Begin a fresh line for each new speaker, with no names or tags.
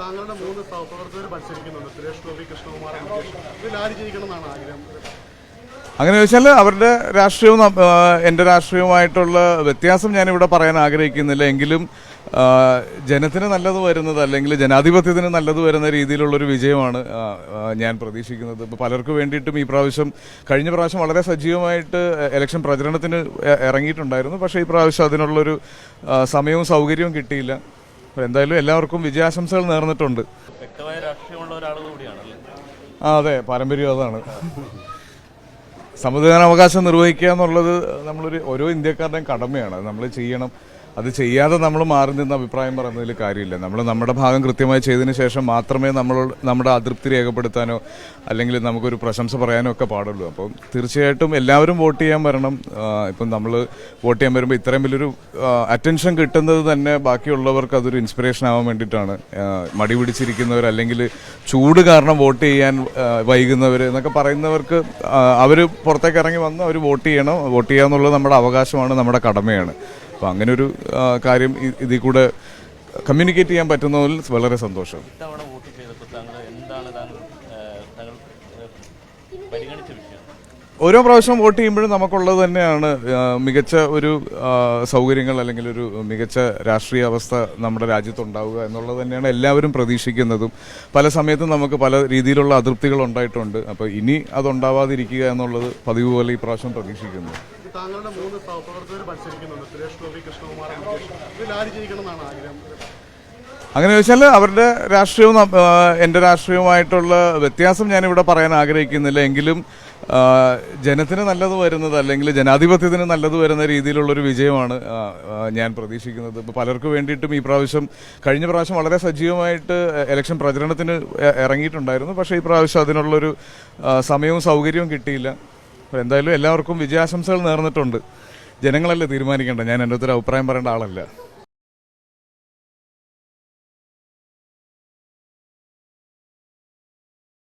താങ്കളുടെ മൂന്ന് സഹപ്രവർത്തകർ മത്സരിക്കുന്നുണ്ട്. സുരേഷ് ഗോപി കൃഷ്ണകുമാർ ഇതിൽ ആര് ആഗ്രഹം?
അങ്ങനെ ചോദിച്ചാൽ അവരുടെ രാഷ്ട്രീയവും എന്റെ രാഷ്ട്രീയവുമായിട്ടുള്ള വ്യത്യാസം ഞാനിവിടെ പറയാൻ ആഗ്രഹിക്കുന്നില്ല. എങ്കിലും ജനത്തിന് നല്ലത് വരുന്നത് അല്ലെങ്കിൽ ജനാധിപത്യത്തിന് നല്ലത് വരുന്ന രീതിയിലുള്ളൊരു വിജയമാണ് ഞാൻ പ്രതീക്ഷിക്കുന്നത്. ഇപ്പോൾ പലർക്കും വേണ്ടിയിട്ടും ഈ പ്രാവശ്യം കഴിഞ്ഞ പ്രാവശ്യം വളരെ സജീവമായിട്ട് ഇലക്ഷൻ പ്രചരണത്തിന് ഇറങ്ങിയിട്ടുണ്ടായിരുന്നു. പക്ഷേ ഈ പ്രാവശ്യം അതിനുള്ളൊരു സമയവും സൗകര്യവും കിട്ടിയില്ല. എന്തായാലും എല്ലാവർക്കും വിജയാശംസകൾ നേർന്നിട്ടുണ്ട്.
വ്യക്തമായ രാഷ്ട്രീയമുള്ള ഒരാൾ കൂടിയാണല്ലേ?
ആ അതെ. പാരമ്പര്യം അതാണ്. സമ്മതിദാനാവകാശം നിർവഹിക്കുക എന്നുള്ളത് നമ്മളൊരു ഓരോ ഇന്ത്യക്കാരുടെയും കടമയാണ്. നമ്മൾ ചെയ്യണം. അത് ചെയ്യാതെ നമ്മൾ മാറി നിന്ന് അഭിപ്രായം പറയുന്നതിൽ കാര്യമില്ല. നമ്മൾ നമ്മുടെ ഭാഗം കൃത്യമായി ചെയ്തതിന് ശേഷം മാത്രമേ നമ്മൾ നമ്മുടെ അതൃപ്തി രേഖപ്പെടുത്താനോ അല്ലെങ്കിൽ നമുക്കൊരു പ്രശംസ പറയാനോ ഒക്കെ പാടുള്ളൂ. അപ്പം തീർച്ചയായിട്ടും എല്ലാവരും വോട്ട് ചെയ്യാൻ വരണം. ഇപ്പം നമ്മൾ വോട്ട് ചെയ്യാൻ വരുമ്പോൾ ഇത്രയും വലിയൊരു അറ്റൻഷൻ കിട്ടുന്നത് തന്നെ ബാക്കിയുള്ളവർക്ക് അതൊരു ഇൻസ്പിറേഷൻ ആവാൻ വേണ്ടിയിട്ടാണ്. മടി പിടിച്ചിരിക്കുന്നവർ അല്ലെങ്കിൽ ചൂട് കാരണം വോട്ട് ചെയ്യാൻ വൈകുന്നവർ എന്നൊക്കെ പറയുന്നവർക്ക് അവർ പുറത്തേക്ക് ഇറങ്ങി വന്ന് അവർ വോട്ട് ചെയ്യണം. വോട്ട് ചെയ്യുക എന്നുള്ളത് നമ്മുടെ അവകാശമാണ് നമ്മുടെ കടമയാണ്. അപ്പോൾ അങ്ങനെ ഒരു കാര്യം ഇതിൽ കൂടെ കമ്മ്യൂണിക്കേറ്റ് ചെയ്യാൻ പറ്റുന്നതിൽ വളരെ സന്തോഷം. ഓരോ പ്രാവശ്യം വോട്ട് ചെയ്യുമ്പോഴും നമുക്കുള്ളത് തന്നെയാണ്. മികച്ച ഒരു സൗകര്യങ്ങൾ അല്ലെങ്കിൽ ഒരു മികച്ച രാഷ്ട്രീയ അവസ്ഥ നമ്മുടെ രാജ്യത്തുണ്ടാവുക എന്നുള്ളത് തന്നെയാണ് എല്ലാവരും പ്രതീക്ഷിക്കുന്നതും. പല സമയത്തും നമുക്ക് പല രീതിയിലുള്ള അതൃപ്തികൾ ഉണ്ടായിട്ടുണ്ട്. അപ്പോൾ ഇനി അതുണ്ടാവാതിരിക്കുക എന്നുള്ളത് പതിവ് പോലെ ഈ പ്രാവശ്യം പ്രതീക്ഷിക്കുന്നു.
താങ്കളുടെ മൂന്ന് സഹപ്രവർത്തകർ മത്സരിക്കുന്നുണ്ട്. സുരേഷ് ഗോപി കൃഷ്ണകുമാർ ഇതിൽ ആര് ജയിക്കണം എന്നാണ് ആഗ്രഹം?
അങ്ങനെ ചോദിച്ചാൽ അവരുടെ രാഷ്ട്രീയവും എന്റെ രാഷ്ട്രീയവുമായിട്ടുള്ള വ്യത്യാസം ഞാനിവിടെ പറയാൻ ആഗ്രഹിക്കുന്നില്ല. എങ്കിലും ജനത്തിന് നല്ലത് വരുന്നത് അല്ലെങ്കിൽ ജനാധിപത്യത്തിന് നല്ലത് വരുന്ന രീതിയിലുള്ളൊരു വിജയമാണ് ഞാൻ പ്രതീക്ഷിക്കുന്നത്. ഇപ്പോൾ പലർക്കും വേണ്ടിയിട്ടും ഈ പ്രാവശ്യം കഴിഞ്ഞ പ്രാവശ്യം വളരെ സജീവമായിട്ട് ഇലക്ഷൻ പ്രചരണത്തിന് ഇറങ്ങിയിട്ടുണ്ടായിരുന്നു. പക്ഷേ ഈ പ്രാവശ്യം അതിനുള്ളൊരു സമയവും സൗകര്യവും കിട്ടിയില്ല. അപ്പോൾ എന്തായാലും എല്ലാവർക്കും വിജയാശംസകൾ നേർന്നിട്ടുണ്ട്. ജനങ്ങളല്ലേ തീരുമാനിക്കേണ്ട ഞാൻ എന്റെ ഒരു അഭിപ്രായം പറയേണ്ട ആളല്ല.